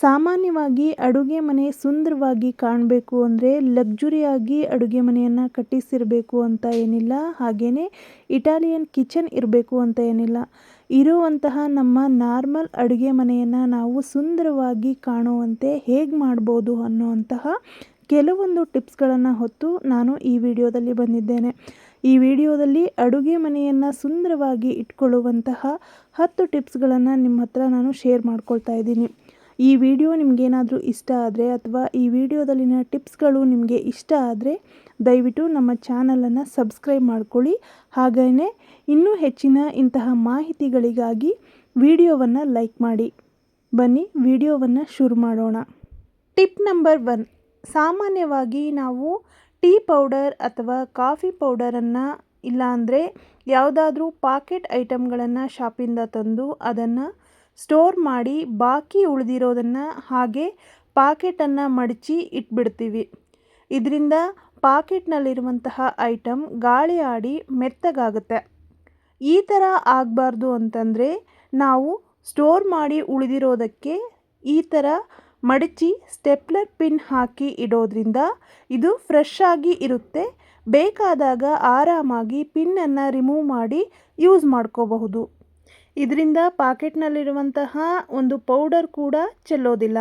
ಸಾಮಾನ್ಯವಾಗಿ ಅಡುಗೆ ಮನೆ ಸುಂದರವಾಗಿ ಕಾಣಬೇಕು ಅಂದರೆ ಲಕ್ಸುರಿಯಾಗಿ ಅಡುಗೆ ಮನೆಯನ್ನು ಕಟ್ಟಿಸಿರಬೇಕು ಅಂತ ಏನಿಲ್ಲ. ಹಾಗೆಯೇ ಇಟಾಲಿಯನ್ ಕಿಚನ್ ಇರಬೇಕು ಅಂತ ಏನಿಲ್ಲ. ಇರುವಂತಹ ನಮ್ಮ ನಾರ್ಮಲ್ ಅಡುಗೆ ಮನೆಯನ್ನು ನಾವು ಸುಂದರವಾಗಿ ಕಾಣುವಂತೆ ಹೇಗೆ ಮಾಡ್ಬೋದು ಅನ್ನುವಂತಹ ಕೆಲವೊಂದು ಟಿಪ್ಸ್ಗಳನ್ನು ಹೊತ್ತು ನಾನು ಈ ವಿಡಿಯೋದಲ್ಲಿ ಬಂದಿದ್ದೇನೆ. ಈ ವಿಡಿಯೋದಲ್ಲಿ ಅಡುಗೆ ಮನೆಯನ್ನು ಸುಂದರವಾಗಿ ಇಟ್ಕೊಳ್ಳುವಂತಹ ಹತ್ತು ಟಿಪ್ಸ್ಗಳನ್ನು ನಿಮ್ಮ ಹತ್ರ ನಾನು ಶೇರ್ ಮಾಡ್ಕೊಳ್ತಾ ಇದ್ದೀನಿ. ಈ ವಿಡಿಯೋ ನಿಮಗೇನಾದರೂ ಇಷ್ಟ ಆದರೆ ಅಥವಾ ಈ ವಿಡಿಯೋದಲ್ಲಿನ ಟಿಪ್ಸ್ಗಳು ನಿಮಗೆ ಇಷ್ಟ ಆದರೆ ದಯವಿಟ್ಟು ನಮ್ಮ ಚಾನಲನ್ನು ಸಬ್ಸ್ಕ್ರೈಬ್ ಮಾಡ್ಕೊಳ್ಳಿ. ಹಾಗೆಯೇ ಇನ್ನೂ ಹೆಚ್ಚಿನ ಇಂತಹ ಮಾಹಿತಿಗಳಿಗಾಗಿ ವಿಡಿಯೋವನ್ನು ಲೈಕ್ ಮಾಡಿ. ಬನ್ನಿ, ವಿಡಿಯೋವನ್ನು ಶುರು ಮಾಡೋಣ. ಟಿಪ್ ನಂಬರ್ ಒನ್, ಸಾಮಾನ್ಯವಾಗಿ ನಾವು ಟೀ ಪೌಡರ್ ಅಥವಾ ಕಾಫಿ ಪೌಡರನ್ನು ಇಲ್ಲಾಂದರೆ ಯಾವುದಾದ್ರೂ ಪಾಕೆಟ್ ಐಟಮ್ಗಳನ್ನು ಶಾಪಿಂದ ತಂದು ಅದನ್ನು ಸ್ಟೋರ್ ಮಾಡಿ ಬಾಕಿ ಉಳಿದಿರೋದನ್ನು ಹಾಗೆ ಪಾಕೆಟನ್ನು ಮಡಚಿ ಇಟ್ಬಿಡ್ತೀವಿ. ಇದರಿಂದ ಪಾಕೆಟ್ನಲ್ಲಿರುವಂತಹ ಐಟಮ್ ಗಾಳಿ ಆಡಿ ಮೆತ್ತಗಾಗುತ್ತೆ. ಈ ಥರ ಆಗಬಾರ್ದು ಅಂತಂದರೆ ನಾವು ಸ್ಟೋರ್ ಮಾಡಿ ಉಳಿದಿರೋದಕ್ಕೆ ಈ ಥರ ಮಡಚಿ ಸ್ಟೆಪ್ಲರ್ ಪಿನ್ ಹಾಕಿ ಇಡೋದ್ರಿಂದ ಇದು ಫ್ರೆಶ್ ಆಗಿ ಇರುತ್ತೆ. ಬೇಕಾದಾಗ ಆರಾಮಾಗಿ ಪಿನ್ನನ್ನು ರಿಮೂವ್ ಮಾಡಿ ಯೂಸ್ ಮಾಡ್ಕೋಬಹುದು. ಇದರಿಂದ ಪಾಕೆಟ್ನಲ್ಲಿರುವಂತಹ ಒಂದು ಪೌಡರ್ ಕೂಡ ಚೆಲ್ಲೋದಿಲ್ಲ.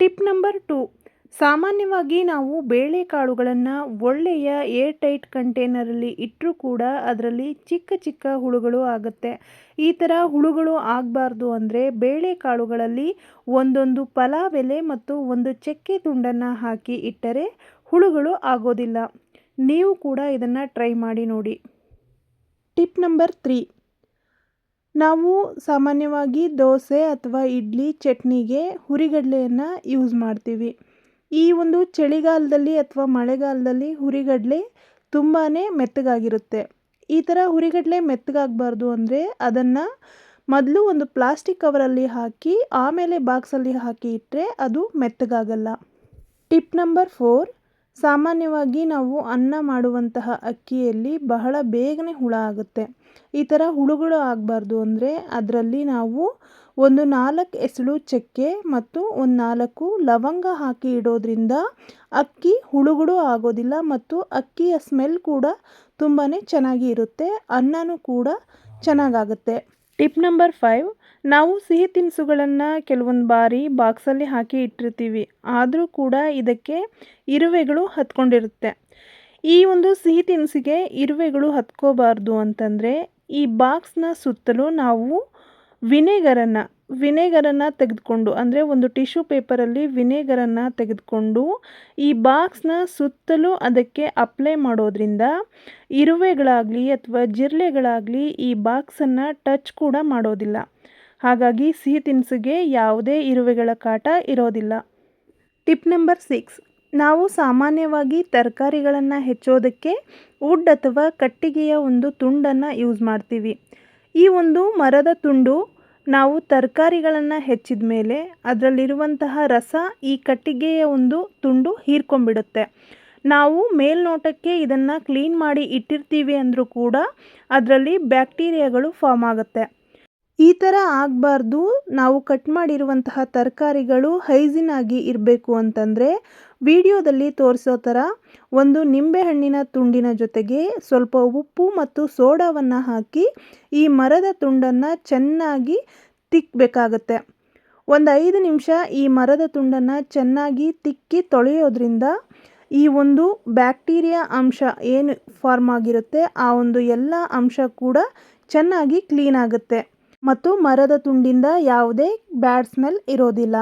Tip number two. ಸಾಮಾನ್ಯವಾಗಿ ನಾವು ಬೇಳೆಕಾಳುಗಳನ್ನು ಒಳ್ಳೆಯ ಏರ್ ಟೈಟ್ ಕಂಟೈನರಲ್ಲಿ ಇಟ್ಟರೂ ಕೂಡ ಅದರಲ್ಲಿ ಚಿಕ್ಕ ಚಿಕ್ಕ ಹುಳುಗಳು ಆಗುತ್ತೆ. ಈ ಥರ ಹುಳುಗಳು ಆಗಬಾರ್ದು ಅಂದರೆ ಬೇಳೆಕಾಳುಗಳಲ್ಲಿ ಒಂದೊಂದು ಪಲಾವೆಲೆ ಮತ್ತು ಒಂದು ಚಕ್ಕೆ ತುಂಡನ್ನು ಹಾಕಿ ಇಟ್ಟರೆ ಹುಳುಗಳು ಆಗೋದಿಲ್ಲ. ನೀವು ಕೂಡ ಇದನ್ನು ಟ್ರೈ ಮಾಡಿ ನೋಡಿ. Tip number three. ನಾವು ಸಾಮಾನ್ಯವಾಗಿ ದೋಸೆ ಅಥವಾ ಇಡ್ಲಿ, ಚಟ್ನಿಗೆ ಹುರಿಗಡಲೆಯನ್ನು ಯೂಸ್ ಮಾಡ್ತೀವಿ. ಈ ಒಂದು ಚಳಿಗಾಲದಲ್ಲಿ ಅಥವಾ ಮಳೆಗಾಲದಲ್ಲಿ ಹುರಿಗಡಲೆ ತುಂಬಾ ಮೆತ್ತಗಾಗಿರುತ್ತೆ. ಈ ಥರ ಹುರಿಗಡಲೆ ಮೆತ್ತಗಾಗಬಾರ್ದು ಅಂದರೆ ಅದನ್ನು ಮೊದಲು ಒಂದು ಪ್ಲಾಸ್ಟಿಕ್ ಕವರಲ್ಲಿ ಹಾಕಿ, ಆಮೇಲೆ ಬಾಕ್ಸಲ್ಲಿ ಹಾಕಿ ಇಟ್ಟರೆ ಅದು ಮೆತ್ತಗಾಗಲ್ಲ. ಟಿಪ್ ನಂಬರ್ ಫೋರ್ ಸಾಮಾನ್ಯವಾಗಿ ನಾವು ಅನ್ನ ಮಾಡುವಂತಹ ಅಕ್ಕಿಯಲ್ಲಿ ಬಹಳ ಬೇಗನೆ ಹುಳ ಆಗುತ್ತೆ. ಈ ಥರ ಹುಳುಗಳು ಆಗಬಾರ್ದು ಅಂದರೆ ಅದರಲ್ಲಿ ನಾವು ಒಂದು ನಾಲ್ಕು ಎಸಳು ಚಕ್ಕೆ ಮತ್ತು ಒಂದು ನಾಲ್ಕು ಲವಂಗ ಹಾಕಿ ಇಡೋದ್ರಿಂದ ಅಕ್ಕಿ ಹುಳುಗಳು ಆಗೋದಿಲ್ಲ ಮತ್ತು ಅಕ್ಕಿಯ ಸ್ಮೆಲ್ ಕೂಡ ತುಂಬಾ ಚೆನ್ನಾಗಿ ಇರುತ್ತೆ. ಅನ್ನನೂ ಕೂಡ ಚೆನ್ನಾಗಾಗುತ್ತೆ. ಟಿಪ್ ನಂಬರ್ ಫೈವ್ ನಾವು ಸಿಹಿ ತಿನಿಸುಗಳನ್ನು ಕೆಲವೊಂದು ಬಾರಿ ಬಾಕ್ಸಲ್ಲಿ ಹಾಕಿ ಇಟ್ಟಿರ್ತೀವಿ. ಆದರೂ ಕೂಡ ಇದಕ್ಕೆ ಇರುವೆಗಳು ಹತ್ಕೊಂಡಿರುತ್ತೆ. ಈ ಒಂದು ಸಿಹಿ ತಿನಿಸಿಗೆ ಇರುವೆಗಳು ಹತ್ಕೋಬಾರ್ದು ಅಂತಂದರೆ ಈ ಬಾಕ್ಸ್ನ ಸುತ್ತಲೂ ನಾವು ವಿನೆಗರನ್ನು ವಿನೆಗರನ್ನು ತೆಗೆದುಕೊಂಡು, ಅಂದರೆ ಒಂದು ಟಿಶ್ಯೂ ಪೇಪರಲ್ಲಿ ವಿನೆಗರನ್ನು ತೆಗೆದುಕೊಂಡು ಈ ಬಾಕ್ಸ್ನ ಸುತ್ತಲೂ ಅದಕ್ಕೆ ಅಪ್ಲೈ ಮಾಡೋದ್ರಿಂದ ಇರುವೆಗಳಾಗಲಿ ಅಥವಾ ಜಿರಳೆಗಳಾಗಲಿ ಈ ಬಾಕ್ಸನ್ನು ಟಚ್ ಕೂಡ ಮಾಡೋದಿಲ್ಲ. ಹಾಗಾಗಿ ಸಿಹಿ ತಿನಿಸಿಗೆ ಯಾವುದೇ ಇರುವೆಗಳ ಕಾಟ ಇರೋದಿಲ್ಲ. Tip number six. ನಾವು ಸಾಮಾನ್ಯವಾಗಿ ತರಕಾರಿಗಳನ್ನು ಹೆಚ್ಚೋದಕ್ಕೆ ವುಡ್ ಅಥವಾ ಕಟ್ಟಿಗೆಯ ಒಂದು ತುಂಡನ್ನು ಯೂಸ್ ಮಾಡ್ತೀವಿ. ಈ ಒಂದು ಮರದ ತುಂಡು ನಾವು ತರಕಾರಿಗಳನ್ನು ಹೆಚ್ಚಿದ ಮೇಲೆ ಅದರಲ್ಲಿರುವಂತಹ ರಸ ಈ ಕಟ್ಟಿಗೆಯ ಒಂದು ತುಂಡು ಹೀರ್ಕೊಂಡ್ಬಿಡುತ್ತೆ. ನಾವು ಮೇಲ್ನೋಟಕ್ಕೆ ಇದನ್ನು ಕ್ಲೀನ್ ಮಾಡಿ ಇಟ್ಟಿರ್ತೀವಿ ಅಂದರೂ ಕೂಡ ಅದರಲ್ಲಿ ಬ್ಯಾಕ್ಟೀರಿಯಾಗಳು ಫಾರ್ಮ್ ಆಗುತ್ತೆ. ಈ ಥರ ಆಗಬಾರ್ದು. ನಾವು ಕಟ್ ಮಾಡಿರುವಂತಹ ತರಕಾರಿಗಳು ಹೈಜಿನ್ ಆಗಿ ಇರಬೇಕು ಅಂತಂದರೆ ವಿಡಿಯೋದಲ್ಲಿ ತೋರಿಸೋ ಥರ ಒಂದು ನಿಂಬೆಹಣ್ಣಿನ ತುಂಡಿನ ಜೊತೆಗೆ ಸ್ವಲ್ಪ ಉಪ್ಪು ಮತ್ತು ಸೋಡಾವನ್ನು ಹಾಕಿ ಈ ಮರದ ತುಂಡನ್ನು ಚೆನ್ನಾಗಿ ತಿಕ್ಕಬೇಕಾಗತ್ತೆ ಒಂದು ಐದು ನಿಮಿಷ ಈ ಮರದ ತುಂಡನ್ನು ಚೆನ್ನಾಗಿ ತಿಕ್ಕಿ ತೊಳೆಯೋದ್ರಿಂದ ಈ ಒಂದು ಬ್ಯಾಕ್ಟೀರಿಯಾ ಅಂಶ ಏನು ಫಾರ್ಮ್ ಆಗಿರುತ್ತೆ ಆ ಒಂದು ಎಲ್ಲ ಅಂಶ ಕೂಡ ಚೆನ್ನಾಗಿ ಕ್ಲೀನ್ ಆಗುತ್ತೆ. ಮತ್ತು ಮರದ ತುಂಡಿಂದ ಯಾವುದೇ ಬ್ಯಾಡ್ ಸ್ಮೆಲ್ ಇರೋದಿಲ್ಲ.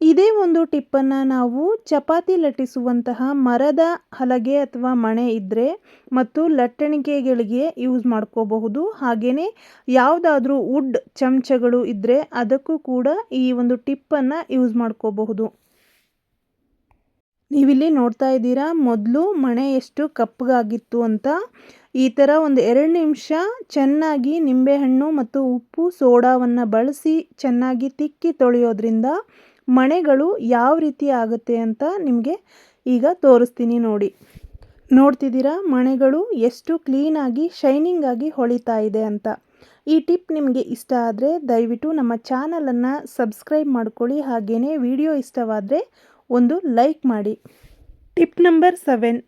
ಇದೇ ಒಂದು ಟಿಪ್ಪನ್ನು ನಾವು ಚಪಾತಿ ಲಟ್ಟಿಸುವಂತಹ ಮರದ ಹಲಗೆ ಅಥವಾ ಮಣೆ ಇದ್ದರೆ ಮತ್ತು ಲಟ್ಟಣಿಗೆಗಳಿಗೆ ಯೂಸ್ ಮಾಡ್ಕೋಬಹುದು. ಹಾಗೆಯೇ ಯಾವುದಾದ್ರೂ ವುಡ್ ಚಮಚಗಳು ಇದ್ದರೆ ಅದಕ್ಕೂ ಕೂಡ ಈ ಒಂದು ಟಿಪ್ಪನ್ನು ಯೂಸ್ ಮಾಡ್ಕೋಬಹುದು. ನೀವಿಲ್ಲಿ ನೋಡ್ತಾ ಇದ್ದೀರಾ ಮೊದಲು ಮಣೆ ಎಷ್ಟು ಕಪ್ಪಗಾಗಿತ್ತು ಅಂತ. ಈ ಥರ ಒಂದು ಎರಡು ನಿಮಿಷ ಚೆನ್ನಾಗಿ ನಿಂಬೆಹಣ್ಣು ಮತ್ತು ಉಪ್ಪು ಸೋಡಾವನ್ನು ಬಳಸಿ ಚೆನ್ನಾಗಿ ತಿಕ್ಕಿ ತೊಳೆಯೋದ್ರಿಂದ ಮಣೆಗಳು ಯಾವ ರೀತಿ ಆಗುತ್ತೆ ಅಂತ ನಿಮಗೆ ಈಗ ತೋರಿಸ್ತೀನಿ ನೋಡಿ. ನೋಡ್ತಿದ್ದೀರಾ? ಮಣೆಗಳು ಎಷ್ಟು ಕ್ಲೀನಾಗಿ ಶೈನಿಂಗ್ ಆಗಿ ಹೊಳಿತಾ ಇದೆ ಅಂತ. ಈ ಟಿಪ್ ನಿಮಗೆ ಇಷ್ಟ ಆದರೆ ದಯವಿಟ್ಟು ನಮ್ಮ ಚಾನಲನ್ನು ಸಬ್ಸ್ಕ್ರೈಬ್ ಮಾಡ್ಕೊಳ್ಳಿ. ಹಾಗೆಯೇ ವಿಡಿಯೋ ಇಷ್ಟವಾದರೆ ಒಂದು ಲೈಕ್ ಮಾಡಿ. ಟಿಪ್ ನಂಬರ್ ಸೆವೆನ್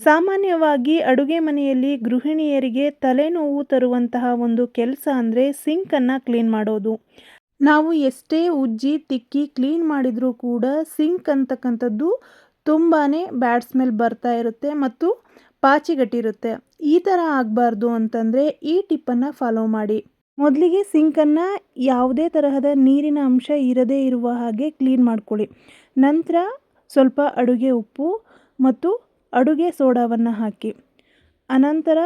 ಸಾಮಾನ್ಯವಾಗಿ ಅಡುಗೆ ಮನೆಯಲ್ಲಿ ಗೃಹಿಣಿಯರಿಗೆ ತಲೆನೋವು ತರುವಂತಹ ಒಂದು ಕೆಲಸ ಅಂದರೆ ಸಿಂಕನ್ನು ಕ್ಲೀನ್ ಮಾಡೋದು. ನಾವು ಎಷ್ಟೇ ಉಜ್ಜಿ, ತಿಕ್ಕಿ ಕ್ಲೀನ್ ಮಾಡಿದರೂ ಕೂಡ ಸಿಂಕ್ ಅಂತಕ್ಕಂಥದ್ದು ತುಂಬಾ ಬ್ಯಾಡ್ ಸ್ಮೆಲ್ ಬರ್ತಾ ಇರುತ್ತೆ ಮತ್ತು ಪಾಚಿಗಟ್ಟಿರುತ್ತೆ. ಈ ಥರ ಆಗಬಾರ್ದು ಅಂತಂದರೆ ಈ ಟಿಪ್ಪನ್ನು ಫಾಲೋ ಮಾಡಿ. ಮೊದಲಿಗೆ ಸಿಂಕನ್ನು ಯಾವುದೇ ತರಹದ ನೀರಿನ ಅಂಶ ಇರದೇ ಇರುವ ಹಾಗೆ ಕ್ಲೀನ್ ಮಾಡ್ಕೊಳ್ಳಿ. ನಂತರ ಸ್ವಲ್ಪ ಅಡುಗೆ ಉಪ್ಪು ಮತ್ತು ಅಡುಗೆ ಸೋಡಾವನ್ನು ಹಾಕಿ, ಅನಂತರ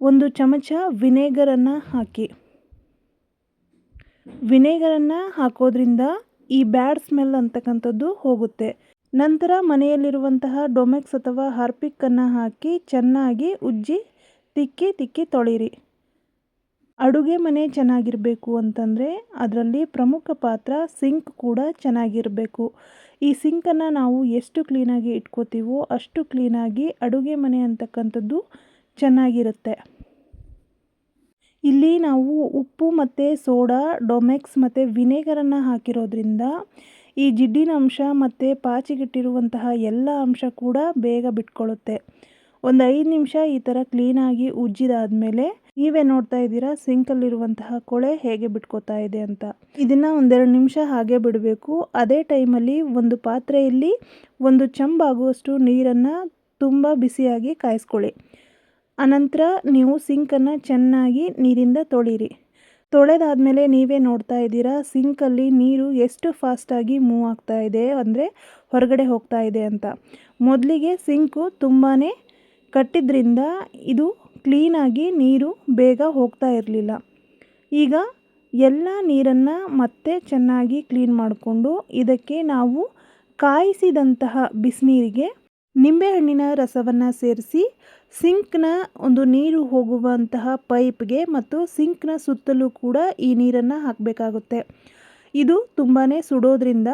ಒಂದು ಚಮಚ ವಿನೇಗರನ್ನು ಹಾಕಿ. ವಿನೇಗರನ್ನು ಹಾಕೋದ್ರಿಂದ ಈ ಬ್ಯಾಡ್ ಸ್ಮೆಲ್ ಅಂತಕ್ಕಂಥದ್ದು ಹೋಗುತ್ತೆ. ನಂತರ ಮನೆಯಲ್ಲಿರುವಂತಹ ಡೊಮೆಕ್ಸ್ ಅಥವಾ ಹಾರ್ಪಿಕ್ಕನ್ನು ಹಾಕಿ ಚೆನ್ನಾಗಿ ಉಜ್ಜಿ, ತಿಕ್ಕಿ ತಿಕ್ಕಿ ತೊಳಿರಿ. ಅಡುಗೆ ಮನೆ ಚೆನ್ನಾಗಿರಬೇಕು ಅಂತಂದರೆ ಅದರಲ್ಲಿ ಪ್ರಮುಖ ಪಾತ್ರ ಸಿಂಕ್ ಕೂಡ ಚೆನ್ನಾಗಿರಬೇಕು. ಈ ಸಿಂಕನ್ನು ನಾವು ಎಷ್ಟು ಕ್ಲೀನಾಗಿ ಇಟ್ಕೋತೀವೋ ಅಷ್ಟು ಕ್ಲೀನಾಗಿ ಅಡುಗೆ ಮನೆ ಅಂತಕ್ಕಂಥದ್ದು ಚೆನ್ನಾಗಿರುತ್ತೆ. ಇಲ್ಲಿ ನಾವು ಉಪ್ಪು ಮತ್ತು ಸೋಡಾ, ಡೊಮೆಕ್ಸ್ ಮತ್ತು ವಿನೆಗರನ್ನು ಹಾಕಿರೋದ್ರಿಂದ ಈ ಜಿಡ್ಡಿನ ಅಂಶ ಮತ್ತು ಪಾಚಿಗಿಟ್ಟಿರುವಂತಹ ಎಲ್ಲ ಅಂಶ ಕೂಡ ಬೇಗ ಬಿಟ್ಕೊಳ್ಳುತ್ತೆ ಒಂದು ಐದು ನಿಮಿಷ ಈ ಥರ ಕ್ಲೀನಾಗಿ ಉಜ್ಜಿದಾದಮೇಲೆ ನೀವೇ ನೋಡ್ತಾ ಇದ್ದೀರಾ? ಸಿಂಕಲ್ಲಿರುವಂತಹ ಕೊಳೆ ಹೇಗೆ ಬಿಟ್ಕೋತಾ ಇದೆ ಅಂತ. ಇದನ್ನು ಒಂದೆರಡು ನಿಮಿಷ ಹಾಗೆ ಬಿಡಬೇಕು. ಅದೇ ಟೈಮಲ್ಲಿ ಒಂದು ಪಾತ್ರೆಯಲ್ಲಿ ಒಂದು ಚಂಬಾಗುವಷ್ಟು ನೀರನ್ನು ತುಂಬ ಬಿಸಿಯಾಗಿ ಕಾಯಿಸ್ಕೊಳ್ಳಿ. ಅನಂತರ ನೀವು ಸಿಂಕನ್ನು ಚೆನ್ನಾಗಿ ನೀರಿಂದ ತೊಳಿರಿ. ತೊಳೆದಾದಮೇಲೆ ನೀವೇ ನೋಡ್ತಾ ಇದ್ದೀರಾ, ಸಿಂಕಲ್ಲಿ ನೀರು ಎಷ್ಟು ಫಾಸ್ಟಾಗಿ ಮೂವ್ ಆಗ್ತಾ ಇದೆ ಅಂದರೆ ಹೊರಗಡೆ ಹೋಗ್ತಾ ಇದೆ ಅಂತ. ಮೊದಲಿಗೆ ಸಿಂಕು ತುಂಬಾ ಕಟ್ಟಿದ್ರಿಂದ ಇದು ಕ್ಲೀನಾಗಿ ನೀರು ಬೇಗ ಹೋಗ್ತಾ ಇರಲಿಲ್ಲ. ಈಗ ಎಲ್ಲ ನೀರನ್ನು ಮತ್ತೆ ಚೆನ್ನಾಗಿ ಕ್ಲೀನ್ ಮಾಡಿಕೊಂಡು ಇದಕ್ಕೆ ನಾವು ಕಾಯಿಸಿದಂತಹ ಬಿಸಿನೀರಿಗೆ ನಿಂಬೆಹಣ್ಣಿನ ರಸವನ್ನು ಸೇರಿಸಿ ಸಿಂಕ್ನ ಒಂದು ನೀರು ಹೋಗುವಂತಹ ಪೈಪ್ಗೆ ಮತ್ತು ಸಿಂಕ್ನ ಸುತ್ತಲೂ ಕೂಡ ಈ ನೀರನ್ನು ಹಾಕಬೇಕಾಗುತ್ತೆ. ಇದು ತುಂಬಾ ಸುಡೋದ್ರಿಂದ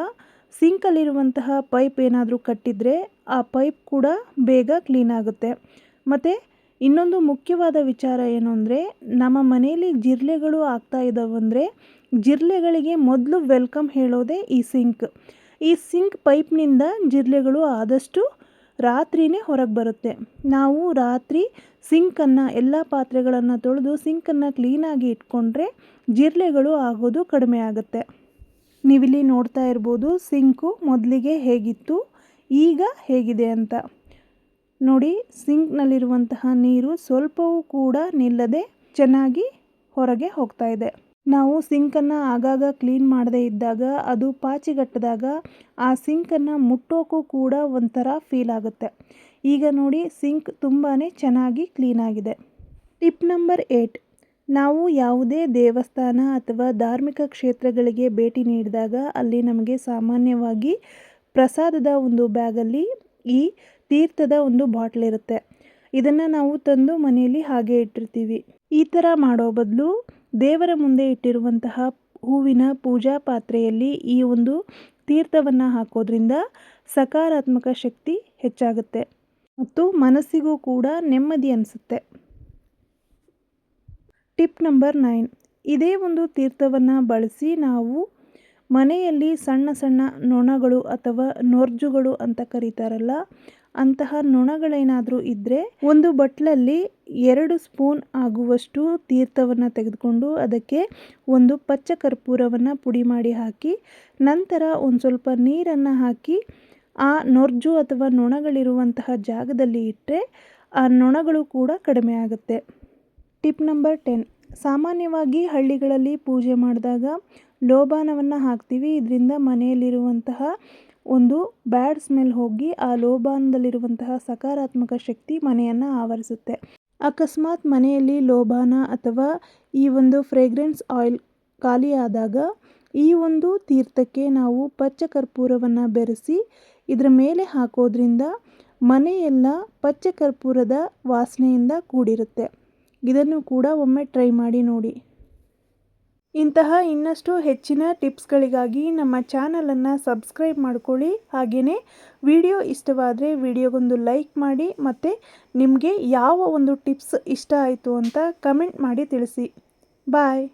ಸಿಂಕಲ್ಲಿರುವಂತಹ ಪೈಪ್ ಏನಾದರೂ ಕಟ್ಟಿದರೆ ಆ ಪೈಪ್ ಕೂಡ ಬೇಗ ಕ್ಲೀನ್ ಆಗುತ್ತೆ. ಮತ್ತು ಇನ್ನೊಂದು ಮುಖ್ಯವಾದ ವಿಚಾರ ಏನು ಅಂದರೆ, ನಮ್ಮ ಮನೆಯಲ್ಲಿ ಜಿರ್ಲೆಗಳು ಆಗ್ತಾ ಇದ್ದಾವಂದರೆ ಜಿರ್ಲೆಗಳಿಗೆ ಮೊದಲು ವೆಲ್ಕಮ್ ಹೇಳೋದೇ ಈ ಸಿಂಕ್. ಈ ಸಿಂಕ್ ಪೈಪ್ನಿಂದ ಜಿರ್ಲೆಗಳು ಆದಷ್ಟು ರಾತ್ರಿಯೇ ಹೊರಗೆ ಬರುತ್ತೆ. ನಾವು ರಾತ್ರಿ ಸಿಂಕನ್ನು ಎಲ್ಲ ಪಾತ್ರೆಗಳನ್ನು ತೊಳೆದು ಸಿಂಕನ್ನು ಕ್ಲೀನಾಗಿ ಇಟ್ಕೊಂಡ್ರೆ ಜಿರ್ಲೆಗಳು ಆಗೋದು ಕಡಿಮೆ ಆಗುತ್ತೆ. ನೀವಿಲ್ಲಿ ನೋಡ್ತಾ ಇರ್ಬೋದು ಸಿಂಕು ಮೊದಲಿಗೆ ಹೇಗಿತ್ತು, ಈಗ ಹೇಗಿದೆ ಅಂತ. ನೋಡಿ, ಸಿಂಕ್ನಲ್ಲಿರುವಂತಹ ನೀರು ಸ್ವಲ್ಪವೂ ಕೂಡ ನಿಲ್ಲದೆ ಚೆನ್ನಾಗಿ ಹೊರಗೆ ಹೋಗ್ತಾ ಇದೆ. ನಾವು ಸಿಂಕನ್ನು ಆಗಾಗ ಕ್ಲೀನ್ ಮಾಡದೇ ಇದ್ದಾಗ, ಅದು ಪಾಚಿಗಟ್ಟಿದಾಗ ಆ ಸಿಂಕನ್ನು ಮುಟ್ಟೋಕ್ಕೂ ಕೂಡ ಒಂಥರ ಫೀಲ್ ಆಗುತ್ತೆ. ಈಗ ನೋಡಿ, ಸಿಂಕ್ ತುಂಬಾ ಚೆನ್ನಾಗಿ ಕ್ಲೀನಾಗಿದೆ ಟಿಪ್ ನಂಬರ್ ಏಟ್. ನಾವು ಯಾವುದೇ ದೇವಸ್ಥಾನ ಅಥವಾ ಧಾರ್ಮಿಕ ಕ್ಷೇತ್ರಗಳಿಗೆ ಭೇಟಿ ನೀಡಿದಾಗ ಅಲ್ಲಿ ನಮಗೆ ಸಾಮಾನ್ಯವಾಗಿ ಪ್ರಸಾದದ ಒಂದು ಬ್ಯಾಗಲ್ಲಿ ಈ ತೀರ್ಥದ ಒಂದು ಬಾಟ್ಲ್ ಇರುತ್ತೆ. ಇದನ್ನು ನಾವು ತಂದು ಮನೆಯಲ್ಲಿ ಹಾಗೆ ಇಟ್ಟಿರ್ತೀವಿ. ಈ ಥರ ಮಾಡೋ ಬದಲು ದೇವರ ಮುಂದೆ ಇಟ್ಟಿರುವಂತಹ ಹೂವಿನ ಪೂಜಾ ಪಾತ್ರೆಯಲ್ಲಿ ಈ ಒಂದು ತೀರ್ಥವನ್ನು ಹಾಕೋದ್ರಿಂದ ಸಕಾರಾತ್ಮಕ ಶಕ್ತಿ ಹೆಚ್ಚಾಗುತ್ತೆ. ಮತ್ತು ಮನಸ್ಸಿಗೂ ಕೂಡ ನೆಮ್ಮದಿ ಅನಿಸುತ್ತೆ. Tip number nine. ಇದೇ ಒಂದು ತೀರ್ಥವನ್ನು ಬಳಸಿ ನಾವು ಮನೆಯಲ್ಲಿ ಸಣ್ಣ ಸಣ್ಣ ನೊಣಗಳು ಅಥವಾ ನೊರ್ಜುಗಳು ಅಂತ ಕರೀತಾರಲ್ಲ, ಅಂತಹ ನೊಣಗಳೇನಾದರೂ ಇದ್ದರೆ ಒಂದು ಬಟ್ಲಲ್ಲಿ ಎರಡು ಸ್ಪೂನ್ ಆಗುವಷ್ಟು ತೀರ್ಥವನ್ನು ತೆಗೆದುಕೊಂಡು ಅದಕ್ಕೆ ಒಂದು ಪಚ್ಚ ಕರ್ಪೂರವನ್ನು ಪುಡಿ ಮಾಡಿ ಹಾಕಿ, ನಂತರ ಒಂದು ಸ್ವಲ್ಪ ನೀರನ್ನು ಹಾಕಿ ಆ ನೊರ್ಜು ಅಥವಾ ನೊಣಗಳಿರುವಂತಹ ಜಾಗದಲ್ಲಿ ಇಟ್ಟರೆ ಆ ನೊಣಗಳು ಕೂಡ ಕಡಿಮೆ ಆಗುತ್ತೆ. Tip number ten. ಸಾಮಾನ್ಯವಾಗಿ ಹಳ್ಳಿಗಳಲ್ಲಿ ಪೂಜೆ ಮಾಡಿದಾಗ ಲೋಬಾನವನ್ನು ಹಾಕ್ತೀವಿ. ಇದರಿಂದ ಮನೆಯಲ್ಲಿರುವಂತಹ ಒಂದು ಬ್ಯಾಡ್ ಸ್ಮೆಲ್ ಹೋಗಿ ಆ ಲೋಬಾನದಲ್ಲಿರುವಂತಹ ಸಕಾರಾತ್ಮಕ ಶಕ್ತಿ ಮನೆಯನ್ನು ಆವರಿಸುತ್ತೆ. ಅಕಸ್ಮಾತ್ ಮನೆಯಲ್ಲಿ ಲೋಬಾನ ಅಥವಾ ಈ ಒಂದು ಫ್ರೇಗ್ರೆನ್ಸ್ ಆಯಿಲ್ ಖಾಲಿಯಾದಾಗ ಈ ಒಂದು ತೀರ್ಥಕ್ಕೆ ನಾವು ಪಚ್ಚ ಕರ್ಪೂರವನ್ನು ಬೆರೆಸಿ ಇದರ ಮೇಲೆ ಹಾಕೋದ್ರಿಂದ ಮನೆಯೆಲ್ಲ ಪಚ್ಚ ಕರ್ಪೂರದ ವಾಸನೆಯಿಂದ ಕೂಡಿರುತ್ತೆ. ಇದನ್ನು ಕೂಡ ಒಮ್ಮೆ ಟ್ರೈ ಮಾಡಿ ನೋಡಿ. ಇಂತಹ ಇನ್ನಷ್ಟು ಹೆಚ್ಚಿನ ಟಿಪ್ಸ್ಗಳಿಗಾಗಿ ನಮ್ಮ ಚಾನಲನ್ನು ಸಬ್ಸ್ಕ್ರೈಬ್ ಮಾಡ್ಕೊಳ್ಳಿ. ಹಾಗೆಯೇ ವಿಡಿಯೋ ಇಷ್ಟವಾದರೆ ವಿಡಿಯೋಗೊಂದು ಲೈಕ್ ಮಾಡಿ ಮತ್ತು ನಿಮಗೆ ಯಾವ ಒಂದು ಟಿಪ್ಸ್ ಇಷ್ಟ ಆಯಿತು ಅಂತ ಕಮೆಂಟ್ ಮಾಡಿ ತಿಳಿಸಿ. ಬಾಯ್.